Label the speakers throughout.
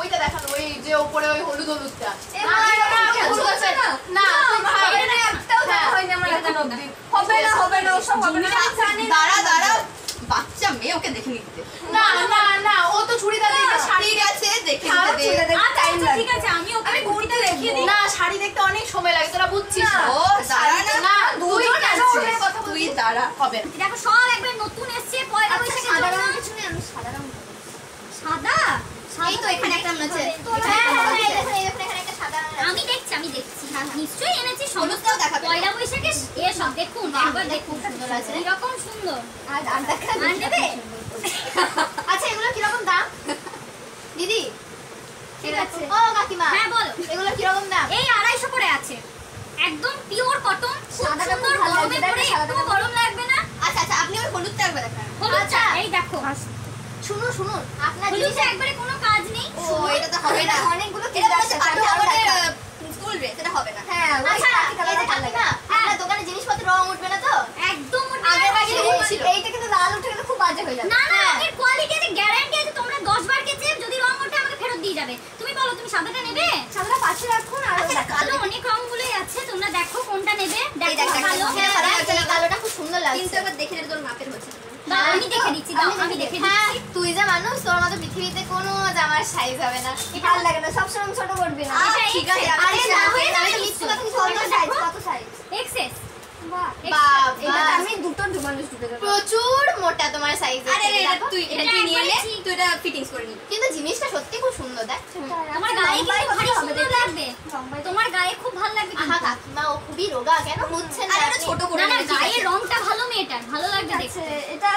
Speaker 1: ওইটা দেখানো ওই যে উপরে ওই হলুদ হলুদটা। না।
Speaker 2: হবে না। হবে না ওসব হবে না।
Speaker 3: দাঁড়া দাঁড়া বাচ্চা মেয়ে ওকে দেখে নিতে।
Speaker 1: না না না ও তো চুড়িদার দেখতে শাড়ি
Speaker 3: ঠিক দেখে নিতে দে
Speaker 4: আচ্ছা
Speaker 2: time লাগবে।
Speaker 4: ঠিক আছে আমি ওকে
Speaker 2: আমি
Speaker 4: দেখিয়ে দিই।
Speaker 1: না শাড়ি দেখতে অনেক সময় লাগে তোরা বুঝছিস
Speaker 3: ও দাঁড়া না দুজন তুই দাঁড়া
Speaker 1: হবে।
Speaker 4: দেখো সব একবার নতুন এসছে পয়লা
Speaker 2: আচ্ছা,
Speaker 4: বৈশাখের
Speaker 2: সাদা
Speaker 4: জন্য
Speaker 2: রঙের কিছু নেই, আমি সাদা রঙ
Speaker 4: সাদা
Speaker 2: এই তো এখানে একটা মনে হচ্ছে
Speaker 4: হ্যাঁ, হ্যাঁ, হ্যাঁ,
Speaker 2: এই দেখুন, এই দেখুন, এখানে একটা সাদা রঙের আছে।
Speaker 4: আমি দেখছি আমি দেখছি নিশ্চয়ই এনেছি সমস্ত
Speaker 3: হলুদটাও দেখাবে।
Speaker 4: পয়লা বৈশাখে এসব দেখুন একবার দেখুন
Speaker 2: সুন্দর আছে।
Speaker 4: এরকম সুন্দর?
Speaker 2: আর আর দেখা
Speaker 4: আর নেবে?
Speaker 2: আচ্ছা এগুলো কীরকম দাম? দিদি
Speaker 4: ঠিক আছে।
Speaker 2: ও কাকিমা
Speaker 4: হ্যাঁ বলো।
Speaker 2: এগুলো কীরকম দাম?
Speaker 4: এই আড়াইশো করে আছে। একদম পিওর কটন
Speaker 2: সাদাটা খুব ভালো
Speaker 4: গরমে পরে একটু গরম লাগবে না।
Speaker 3: আচ্ছা আচ্ছা আপনি ওই হলুদটা একবার দেখান।
Speaker 4: হলুদটা
Speaker 2: আচ্ছা।
Speaker 4: এই দেখো।
Speaker 2: শুনুন শুনুন আপনার
Speaker 4: হলুদটা একবারে কোনো কাজ নেই।
Speaker 3: ও এটা তো হবে না।
Speaker 2: অনেকগুলো
Speaker 3: এটা
Speaker 2: কিনে
Speaker 3: পাঠক আমাদের ড্রেস এটা হবে না।
Speaker 2: হ্যাঁ ওই
Speaker 1: আচ্ছা, এই যে কাকিমা,
Speaker 2: রং উঠবে না তো?
Speaker 4: একদম ওটা
Speaker 2: আগের বার
Speaker 4: ছিল।
Speaker 2: এইটা কিন্তু লাল উঠে গেলে খুব বাজে হয়ে যাবে।
Speaker 4: না না এর কোয়ালিটি আছে গ্যারান্টি আছে তোমরা 10 বার কেচে যদি রং ওঠে আমাকে ফেরত দিয়ে যাবে। তুমি বলো তুমি সাদাটা নেবে?
Speaker 2: সাদাটা পাশে রাখুন আর
Speaker 4: আচ্ছা কালো অনেক রংগুলোই আছে তোমরা দেখো কোনটা নেবে।
Speaker 3: দেখো
Speaker 4: দেখ, ভালো
Speaker 3: হ্যাঁ,
Speaker 2: হ্যাঁ, কালোটা খুব সুন্দর
Speaker 3: কিন্তু
Speaker 2: লাগছে
Speaker 3: এবার দেখে নে তোর মাপের হচ্ছে
Speaker 4: আমি দেখে দিচ্ছি দাও আমি দেখে
Speaker 2: হ্যাঁ
Speaker 4: দিচ্ছি।
Speaker 2: তুই যে মানুষ তোর মতো পৃথিবীতে কোনো জামার সাইজ হবে না। ভালো লাগে না সবসময় ছোট করবি না।
Speaker 3: ঠিক আছে,
Speaker 2: আরে না হয়ে
Speaker 4: যাবে
Speaker 2: কত সাইজ কত সাইজ
Speaker 4: এক্সেস
Speaker 2: আমি দুটো মানুষ ঢুকে যাবে।
Speaker 1: প্রচুর মোটা তোমার সাইজ
Speaker 3: আরে তুই এটা
Speaker 4: এটা
Speaker 3: তুই নিয়ে নে তুই এটা ফিটিংস করে নিবি।
Speaker 1: কিন্তু জিনিসটা সত্যি খুব সুন্দর দেখ।
Speaker 4: তোমার গায়ে কিন্তু ভারী সুন্দর লাগবে। তোমার গায়ে খুব ভালো লাগবে
Speaker 1: আহা কাকিমা ও খুবই রোগা কেন বুঝছেন না
Speaker 3: আরে ছোট করে
Speaker 4: না না
Speaker 3: নিবি, ঠিক
Speaker 4: গায়ের
Speaker 3: আছে?
Speaker 4: রংটা ভালো মেয়েটার ভালো লাগবে দেখতে।
Speaker 2: এটা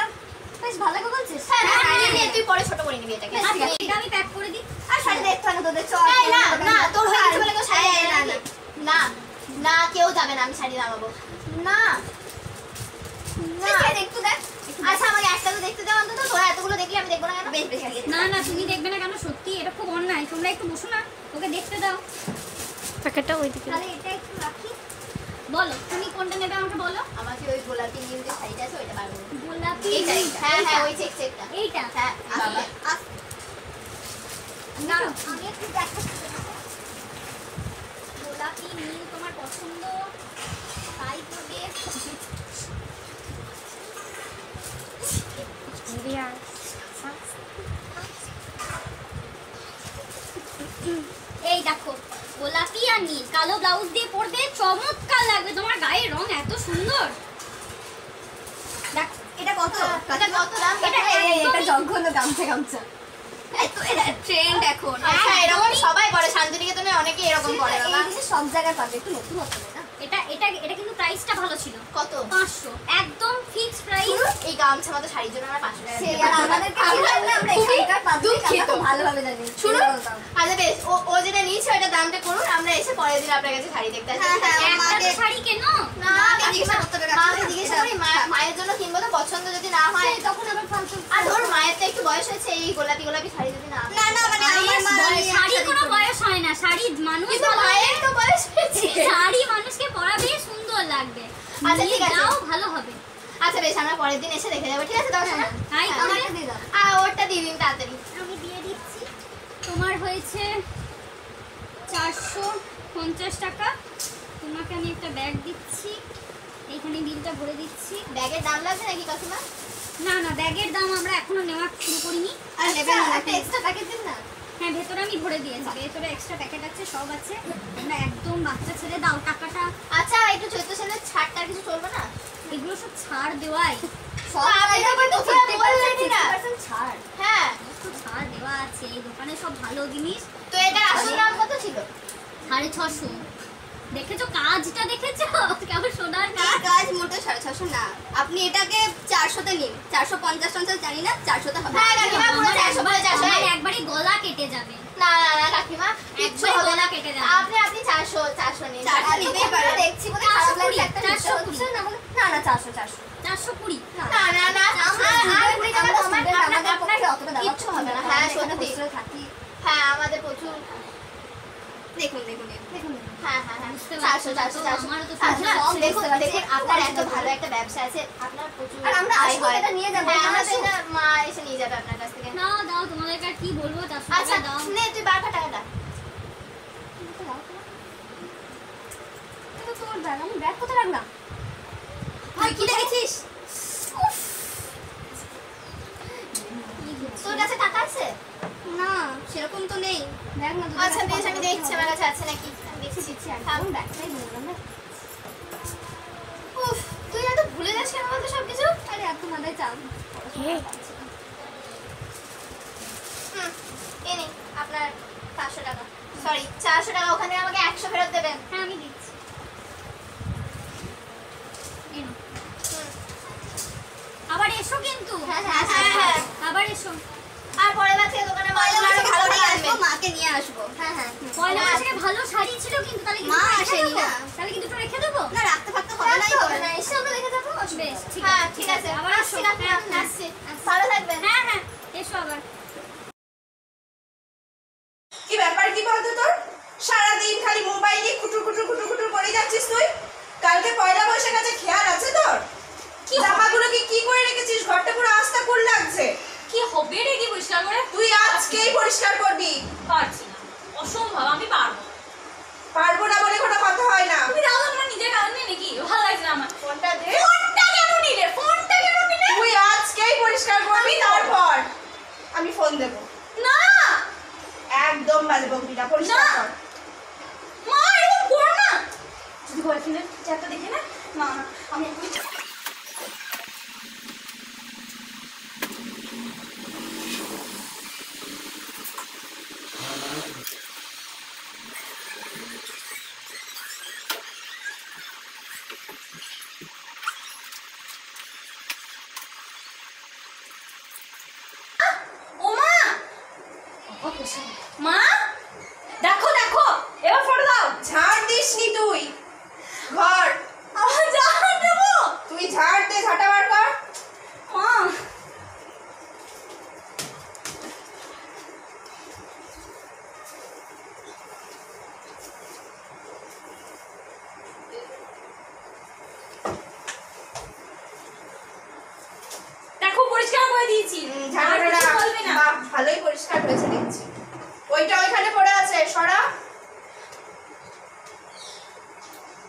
Speaker 2: বেশ ভালো লাগে বলছিস?
Speaker 1: হ্যাঁ হ্যাঁ, নে, নে। তুই পরে ছোট করে নিবি এটাকে।
Speaker 4: এটা আমি প্যাক করে দিই।
Speaker 2: আর শাড়ি দেখতে তোদের চল
Speaker 1: না না তোর হয়ে গেছে বলে কেউ শাড়ি
Speaker 2: না,
Speaker 1: না। না না কেউ যাবে না আমি শাড়ি নামাবো।
Speaker 2: না।
Speaker 1: না
Speaker 2: না দেখ।
Speaker 1: আচ্ছা আমাকে একটা তো দেখতে দাও অন্তত। তোরা এতগুলো দেখলে আমি দেখব না কেন?
Speaker 3: বেশ বেশ
Speaker 4: না না তুমি দেখবে না কেন? সত্যি এটা খুব অন্যায়। তোমরা একটু বসো না ওকে দেখতে দাও।
Speaker 5: প্যাকেটটা ওইদিকে।
Speaker 2: তাহলে এটা একটু রাখি।
Speaker 4: বলো তুমি কোনটা নেবে আমাকে বলো?
Speaker 1: আমাকে ওই গোলাপি নীল যে শাড়িটা আছে ওইটা পারব
Speaker 4: গোলাপি
Speaker 1: এইটা
Speaker 4: এইটা,
Speaker 1: হ্যাঁ হ্যাঁ। ওই চেক চেকটা
Speaker 4: এইটা?
Speaker 1: হ্যাঁ বাবা।
Speaker 4: দাঁড়াও।
Speaker 2: আমি একটু দেখাচ্ছি
Speaker 4: গোলাপি নীল তোমার পছন্দ? এই দেখো গোলাপি আর নীল কালো ব্লাউজ দিয়ে পরবে চমৎকার লাগবে। তোমার গায়ের রং এত সুন্দর।
Speaker 3: দেখ, এটা কত?
Speaker 1: এটা কত দাম?
Speaker 4: এটা
Speaker 2: এই, এই, এটা জঘন্য গামছা গামছা।
Speaker 3: ট্রেন্ড এখন।
Speaker 1: আচ্ছা এরকম সবাই পরে শান্তিনিকেতনে অনেকেই এরকম করে
Speaker 2: সব জায়গায় পাবে একটু নতুন হতে হবে না
Speaker 4: এটা এটা এটা কিন্তু প্রাইসটা ভালো ছিল।
Speaker 1: কত?
Speaker 4: পাঁচশো। একদম ফিক্স প্রাইস
Speaker 1: এই গামছা মতো শাড়ির জন্য আমরা পাঁচশো টাকা
Speaker 2: সেই
Speaker 1: পাবো।
Speaker 2: আমাদেরকে
Speaker 1: আমরা
Speaker 2: আমরা
Speaker 1: খুবই
Speaker 2: এখানকার
Speaker 1: দুঃখিত।
Speaker 2: ভালোভাবে জানি।
Speaker 1: শুনুন। আচ্ছা বেশ ও ও যেটা নিয়েছে ওটা দামটা করুন আমরা এসে পরের দিন আপনার কাছে শাড়ি দেখতে আসব
Speaker 3: হ্যাঁ, হ্যাঁ,
Speaker 4: একটা শাড়ি কেন?
Speaker 1: না কাকিমা,
Speaker 3: জিজ্ঞাসা করতে হবে,
Speaker 1: মাকে
Speaker 3: কাকিমা।
Speaker 1: জিজ্ঞাসা করি মায়ের জন্য কিনবো তো পছন্দ যদি না হয়।
Speaker 2: তখন আবার ফালতু
Speaker 1: আর ধর মায়ের তো একটু বয়স হয়েছে এই গোলাপি গোলাপি শাড়ি যদি না
Speaker 3: না না মানে আমার মা
Speaker 4: শাড়ি কোনো বয়স হয় না শাড়ি মানুষ
Speaker 1: তো বয়স
Speaker 4: শাড়ি মানুষকে পরাবে সুন্দর লাগবে।
Speaker 1: আচ্ছা, ঠিক আছে।
Speaker 4: ভালো হবে।
Speaker 1: আচ্ছা বেশ আমরা পরের দিন এসে দেখে যাব ঠিক আছে দশ
Speaker 4: তাই
Speaker 1: হ্যাঁ,
Speaker 4: করবে?
Speaker 2: দিয়ে দাও।
Speaker 1: আর ওরটা দিয়ে দিন তাড়াতাড়ি।
Speaker 4: আমি দিয়ে দিচ্ছি। তোমার হয়েছে চারশো পঞ্চাশ টাকা। তোমাকে আমি একটা ব্যাগ দিচ্ছি। এইখানে বিলটা ভরে দিচ্ছি।
Speaker 1: ব্যাগের দাম লাগবে নাকি কাকিমা?
Speaker 4: না না ব্যাগের দাম আমরা এখনও নেওয়া শুরু করিনি।
Speaker 3: আর নেবেন না
Speaker 2: একটা এক্সট্রা প্যাকেট
Speaker 4: হ্যাঁ ভেতরে আমি ভরে দিয়েছি। ভেতরে এক্সট্রা প্যাকেট আছে সব আছে। আমরা একদম বাচ্চা ছেলে দাও টাকাটা।
Speaker 1: আচ্ছা একটু চৈত্র সেলের ছাড়টা কিছু চলবে না?
Speaker 4: এগুলো সব ছাড় দেওয়াই।
Speaker 2: সব
Speaker 1: আপনি
Speaker 2: জায়গায়
Speaker 1: তো
Speaker 2: কিন্তু
Speaker 1: বলতে
Speaker 2: 50%
Speaker 1: বললেনই না।
Speaker 2: 60% ছাড়।
Speaker 1: হ্যাঁ।
Speaker 4: ছাড় দেওয়া আছে এই দোকানে সব ভালো জিনিস।
Speaker 1: তো এটা আসল দাম কত ছিল?
Speaker 4: সাড়ে ছশো। দেখেছ? কাজটা দেখেছ? কেমন সোনার কাজ?
Speaker 3: কাজ মোটে সাড়ে ছশো না। আপনি এটাকে চারশোতে নিন। চারশো পঞ্চাশ পঞ্চাশ জানি না চারশোতে হবে।
Speaker 1: হ্যাঁ চারশো
Speaker 4: একবারই গলা কেটে যাবে।
Speaker 1: না না না কাকিমা কিচ্ছু
Speaker 4: গলা কেটে যাবে।
Speaker 1: আপনি আপনি চারশো চারশো নিন।
Speaker 3: চারশো নিতেই
Speaker 2: এতক্ষণ দেখছি বলে খারাপ লাগছে একটা
Speaker 4: চারশো
Speaker 2: না না না চারশো চারশো।
Speaker 4: চারশো কুড়ি।
Speaker 1: না না না
Speaker 2: আমরা
Speaker 1: কুড়ি। টাকা
Speaker 2: আমরা
Speaker 1: কমায়
Speaker 2: student,
Speaker 1: আপনার-
Speaker 2: আমাদের
Speaker 1: আপনার
Speaker 2: পক্ষে অতটা দেওয়া
Speaker 1: কিচ্ছু হবে না
Speaker 2: সম্ভব
Speaker 1: হ্যাঁ
Speaker 2: আমরা এখানে
Speaker 1: সত্যি
Speaker 2: hostel এ থাকি
Speaker 1: হ্যাঁ আমাদের প্রচুর
Speaker 3: দেখুন দেখুন দেখুন।
Speaker 2: দেখুন
Speaker 1: হ্যাঁ হ্যাঁ হ্যাঁ। চারশো চারশো চারশো
Speaker 4: আমারও তো
Speaker 2: সব
Speaker 1: দেখুন দেখুন আপনার এত ভালো একটা ব্যবসা আছে। আপনার প্রচুর
Speaker 2: আর আমরা
Speaker 1: আয়
Speaker 2: আসব, নিয়ে যাব, আমরা
Speaker 1: আমাদের না মা এসে নিয়ে যাবে যাবে আপনার কাছ থেকে।
Speaker 4: না দাও তোমাদেরকে আর কি বলব? চারশো টাকা দাও
Speaker 1: নে তুই বার কর টাকাটা
Speaker 2: তোর ব্যাগ আমি ব্যাগ কোথায় রাখলাম?
Speaker 3: ভাই কি দেখেছিস?
Speaker 1: তোর কাছে টাকা আছে?
Speaker 3: না। সেরকম তো নেই।
Speaker 1: আচ্ছা বেশ আমি দেখছি আমার কাছে আছে নাকি? দেখছি
Speaker 2: দিচ্ছি আর
Speaker 1: থাম।
Speaker 2: কোন ব্যাগটাই বললাম না
Speaker 1: উফ তুই এত ভুলে যাস কেন বলতো সব কিছু
Speaker 2: আরে এত মাথায় চাপ।
Speaker 1: এ নিন আপনার পাঁচশো টাকা। সরি চারশো টাকা ওখানে আমাকে একশো ফেরত দেবেন।
Speaker 4: হ্যাঁ আমি দিচ্ছি। আবার এসো কিন্তু।
Speaker 1: হ্যাঁ হ্যাঁ হ্যাঁ হ্যাঁ।
Speaker 4: আবার এসো।
Speaker 1: আর পরের বার থেকে দোকানে
Speaker 3: পয়লা আসব মাকে নিয়ে আসব।
Speaker 1: হ্যাঁ হ্যাঁ।
Speaker 4: পয়লা
Speaker 1: হ্যাঁ।
Speaker 4: ভালো শাড়ি ছিল কিন্তু তাহলে কি
Speaker 3: মা আসেনি না।
Speaker 4: তাহলে কি দুটো রেখে দেবো?
Speaker 3: না রাখতে থাকতে হবে না
Speaker 1: না এসে আমরা দেখে যাব
Speaker 4: বেশ ঠিক
Speaker 1: হ্যাঁ ঠিক আছে।
Speaker 4: আবার
Speaker 1: আসছি
Speaker 4: আসো
Speaker 1: কাকু
Speaker 4: হ্যাঁ, হ্যাঁ।
Speaker 1: আসছি। ভালো থাকবেন
Speaker 4: হ্যাঁ হ্যাঁ। এসো আবার।
Speaker 6: কি ব্যাপার কি বলতো তোর? সারাদিন খালি মোবাইল নিয়ে খুটুর খুটুর খুটুর খুটুর করে যাচ্ছিস তুই? কালকে পয়লা বৈশাখ আছে খেয়াল আছে তোর? কি জামাগুলোকে কি করে রেখেছিস? ঘরটা পুরো আস্তা কুল লাগছে।
Speaker 7: কি হবে রে কি পরিষ্কার করে
Speaker 6: তুই আজকেই পরিষ্কার করবি
Speaker 7: পারছি না অসম্ভব আমি পারব না।
Speaker 6: পারব না বলে কোনো কথা হয় না
Speaker 7: তুমি দাও তোমার নিজের কারণে নাকি ভালো লাগছে না আমার
Speaker 6: ফোনটা দে
Speaker 7: ফোনটা কেন নিলে ফোনটা কেন নিলে
Speaker 6: তুই আজকেই পরিষ্কার করবি তারপর আমি ফোন দেব।
Speaker 7: না!
Speaker 6: একদম বাজে বকবি না! পরিষ্কার। কর।
Speaker 7: মা এরকম করো না! যদি বয়ফ্রেন্ডের চ্যাটটা দেখে না না না আমি একদমই ও মা মা দেখো দেখো এবার ফটো দাও
Speaker 6: ঝাড় দিস নি তুই ঘর
Speaker 7: আমার জান দেবো
Speaker 6: তুই ঝাড় দে ঝাঁটা বার কর
Speaker 7: মা দেখো পরিষ্কার করে দিয়েছি
Speaker 6: হুম,
Speaker 7: আর
Speaker 6: ঝাড়াটা
Speaker 7: কিছু
Speaker 6: রাখ।
Speaker 7: বলবে না
Speaker 6: বাহ, ভালোই পরিষ্কার হয়েছে দেখছি ওইটা ওইখানে পড়ে আছে সরা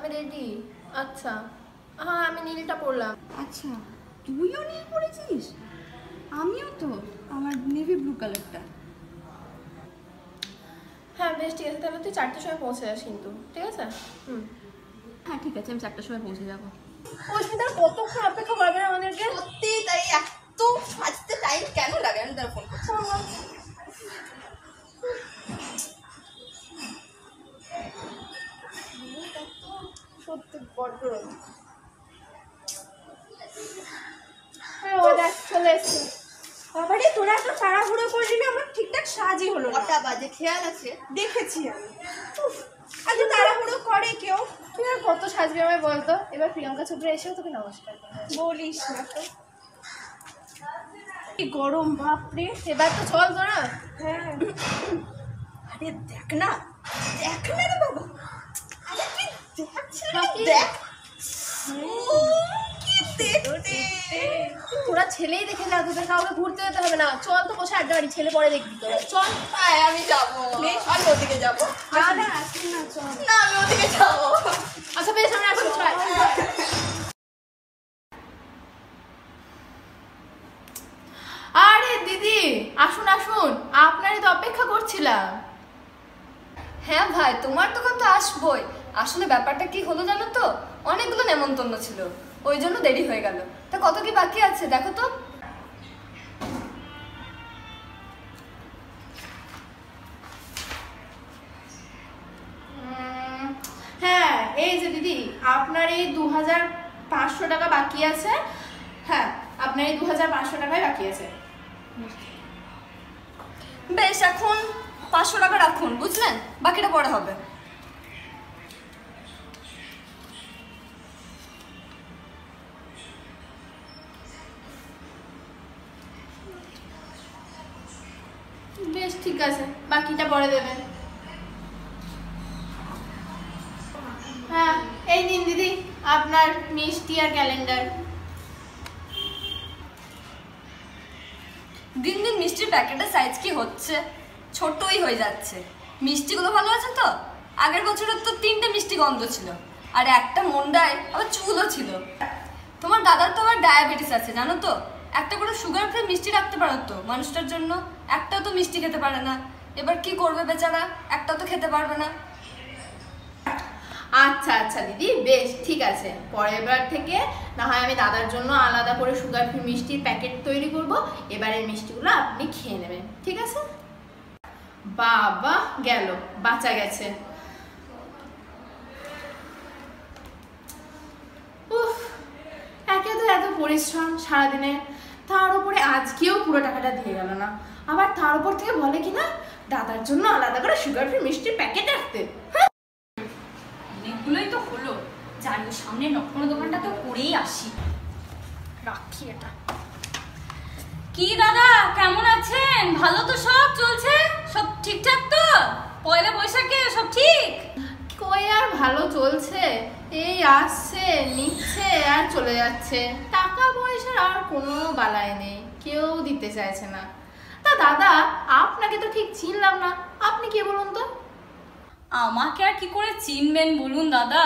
Speaker 5: আমি রেডি আচ্ছা। হ্যাঁ আমি নীলটা পড়লাম
Speaker 3: আচ্ছা তুইও নীল পড়েছিস আমিও তো আমার নেভি ব্লু কালারটা
Speaker 5: হ্যাঁ বেশ ঠিক আছে তাহলে তুই চারটের সময় পৌঁছে যাস কিন্তু ঠিক আছে? হুম।
Speaker 3: হ্যাঁ ঠিক আছে আমি চারটার সময় পৌঁছে যাব।
Speaker 5: অস্মিতার কতক্ষণ অপেক্ষা করবেন আমাদেরকে?
Speaker 3: সত্যি তাই এত সাজতে টাইম কেন লাগে? আমি তার ফোন করছি।
Speaker 5: বড্ড রোদ। হ্যাঁ ও দেখ চলে এসছে।
Speaker 6: বাবারে তোরা এত তাড়াহুড়ো করলি না? আমার ঠিকঠাক সাজই হলো
Speaker 3: কটা বাজে? খেয়াল আছে?
Speaker 6: দেখেছি আমি। তাড়াহুড়ো করে কেউ?
Speaker 5: তুই আর কত সাজবি আমায় বলতো? এবার প্রিয়াঙ্কা চোপড়া এসেও তোকে নমস্কার
Speaker 6: বলিস না তো। গরম বাপরে
Speaker 5: এবার তো চল তোরা।
Speaker 6: হ্যাঁ। আরে দেখ না দেখ না রে বাবা। দেখ।
Speaker 5: তোরা ছেলেই দেখে যা তোদের কাউকে ঘুরতে যেতে হবে না। চল তো বসে আড্ডা বাড়ি ছেলে পরে দেখবি তোরা চল
Speaker 6: আমি যাব। আমি ওদিকে যাব।
Speaker 5: না না না
Speaker 6: আমি ওদিকে যাব।
Speaker 5: আচ্ছা বেশ আমরা এখন চল আরে দিদি আসুন আসুন। আপনারই তো অপেক্ষা করছিলাম।
Speaker 2: হ্যাঁ ভাই তোমার দোকান তো আসবোই। আসলে ব্যাপারটা কি হলো জানো তো? অনেকগুলো নেমন্তন্ন ছিল। ওই জন্য দেরি হয়ে গেল। তা কত কি বাকি আছে দেখো তো।
Speaker 5: হ্যাঁ এই যে দিদি আপনার এই দু হাজার পাঁচশো টাকা বাকি আছে। হ্যাঁ আপনার এই দু হাজার পাঁচশো টাকাই বাকি আছে।
Speaker 2: বেশ এখন পাঁচশো টাকা রাখুন বুঝলেন? বাকিটা পরে হবে।
Speaker 5: বাকিটা পরে দেবেন। হ্যাঁ এই নিন দিদি, আপনার মিষ্টি আর ক্যালেন্ডার।
Speaker 2: দিন দিন মিষ্টির প্যাকেটের সাইজ কি হচ্ছে? ছোটই হয়ে যাচ্ছে। মিষ্টিগুলো ভালো আছে তো? আগের বছরের তো তিনটে মিষ্টি গন্ধ ছিল। আর একটা মন্ডায় আবার চুলও ছিল। তোমার দাদার তো আবার ডায়াবেটিস আছে, জানো তো? একটা করে সুগার ফ্রি মিষ্টি রাখতে পারো তো মানুষটার জন্য? একটাও তো মিষ্টি খেতে পারে না। এবার কি করবে বেচারা? একটা তো খেতে পারবে না।
Speaker 5: আচ্ছা আচ্ছা দিদি, বেশ, ঠিক আছে। পরের বার থেকে না হয় আমি দাদার জন্য আলাদা করে সুগার ফ্রি মিষ্টির প্যাকেট তৈরি করব। এবারের মিষ্টিগুলো আপনি খেয়ে নেবেন, ঠিক আছে? বাবা গেল, বাঁচা গেছে। একে তো এত পরিশ্রম সারাদিনে। তার উপরে আজকেও পুরো টাকাটা দিয়ে গেল না। আবার তার উপর থেকে বলে কি না? দাদার জন্য আলাদা করে সুগার ফ্রি মিষ্টির প্যাকেট রাখতে
Speaker 7: অনেকগুলোই তো হলো। ওই সামনে নকশানো দোকানটা তো করেই আসি। রাখি এটা। কি দাদা কেমন আছেন? ভালো তো সব? চলছে? সব ঠিকঠাক তো? পয়লা বৈশাখে সব ঠিক?
Speaker 5: কই আর ভালো চলছে? এই আসছে নিচ্ছে আর চলে যাচ্ছে। টাকা পয়সার আর কোনো বালাই নেই। কেউ দিতে চাইছে না। দাদা, আপনাকে তো ঠিক চিনলাম না। আপনি কে বলুন তো?
Speaker 7: আমাকে আর কি করে চিনবেন বলুন দাদা?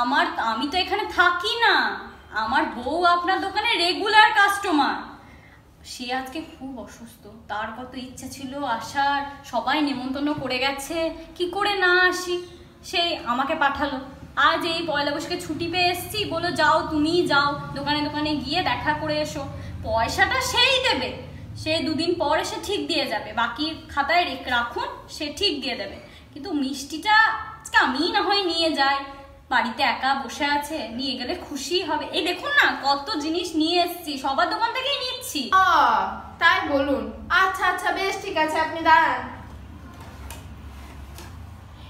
Speaker 7: আমার, আমি তো এখানে থাকি না। আমার বউ আপনার দোকানে রেগুলার কাস্টমার সে আজকে খুব অসুস্থ। তার কত ইচ্ছা ছিল, আসার। সবাই নেমন্তন্ন করে গেছে। কি করে না আসি? সে আমাকে পাঠালো। আজ এই পয়লা বৈশাখে ছুটি পেয়ে এসছি। বলো যাও তুমি যাও। দোকানে দোকানে গিয়ে দেখা করে এসো। পয়সাটা সেই দেবে। সে দুদিন পর এসে ঠিক দিয়ে যাবে। বাকি খাতায় রেখ- রাখুন, সে ঠিক দিয়ে দেবে। কিন্তু মিষ্টিটা আজকে আমিই না হয় নিয়ে যাই। বাড়িতে একা বসে আছে, নিয়ে গেলে খুশি হবে। এই দেখুন না, কত জিনিস নিয়ে এসেছি, সবার দোকান থেকেই নিচ্ছি।
Speaker 5: তাই বলুন। আচ্ছা আচ্ছা বেশ, ঠিক আছে, আপনি দাঁড়ান।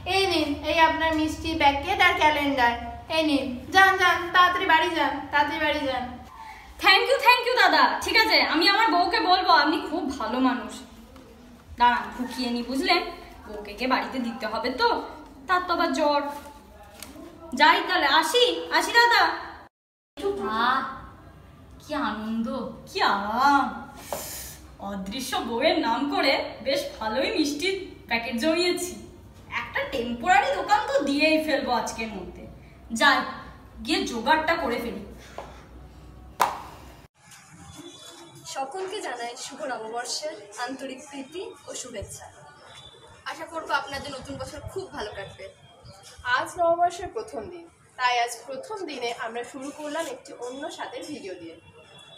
Speaker 5: এই নিন, এই আপনার মিষ্টি প্যাকেট আর ক্যালেন্ডার। এই নিন, যান যান, তাড়াতাড়ি বাড়ি যান, তাড়াতাড়ি বাড়ি যান।
Speaker 7: থ্যাংক ইউ থ্যাংক ইউ দাদা। ঠিক আছে, আমি আমার বউকে বলব, আপনি খুব ভালো মানুষ। দাঁড়ান ঢুকিয়ে নি, বুঝলেন? বউকে কে বাড়িতে দিতে হবে তো। তার তো আবার জ্বর। যাই তাহলে, আসি আসি দাদা। কি আনন্দ, কি আরাম। অদৃশ্য বউয়ের নাম করে বেশ ভালোই মিষ্টির প্যাকেট জমিয়েছি। একটা টেম্পোরারি দোকান তো দিয়েই ফেলব আজকের মধ্যে। যাই, গিয়ে জোগাড়টা করে ফেলি।
Speaker 2: সকলকে জানাই শুভ নববর্ষের আন্তরিক প্রীতি ও শুভেচ্ছা।
Speaker 3: আশা করব আপনাদের নতুন বছর খুব ভালো কাটবে।
Speaker 5: আজ নববর্ষের প্রথম দিন। তাই আজ প্রথম দিনে আমরা শুরু করলাম একটি অন্য স্বাদের ভিডিও দিয়ে।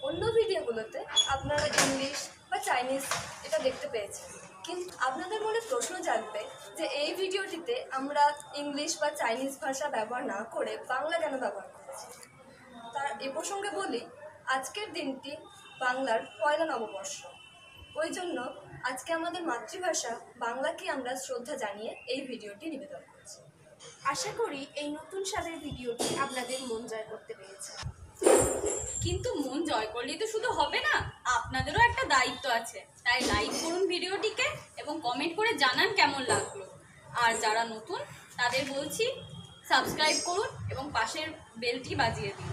Speaker 2: অন্য ভিডিওগুলোতে আপনারা ইংলিশ বা চাইনিজ এটা দেখতে পেয়েছেন। কিন্তু আপনাদের মনে প্রশ্ন জাগবে যে এই ভিডিওটিতে আমরা ইংলিশ বা চাইনিজ ভাষা ব্যবহার না করে বাংলা কেন ব্যবহার করেছি? তার এ প্রসঙ্গে বলি, আজকের দিনটি বাংলার পয়লা নববর্ষ। ওই জন্য আজকে আমাদের মাতৃভাষা বাংলাকে আমরা শ্রদ্ধা জানিয়ে এই ভিডিওটি নিবেদন করছি।
Speaker 1: আশা করি এই নতুন স্বাদের ভিডিওটি আপনাদের মন জয় করতে পেরেছে।
Speaker 7: কিন্তু মন জয় করলেই তো শুধু হবে না, আপনাদেরও একটা দায়িত্ব আছে। তাই লাইক করুন ভিডিওটিকে এবং কমেন্ট করে জানান কেমন লাগল। আর যারা নতুন, তাদের বলছি সাবস্ক্রাইব করুন এবং পাশের বেলটি বাজিয়ে দিন।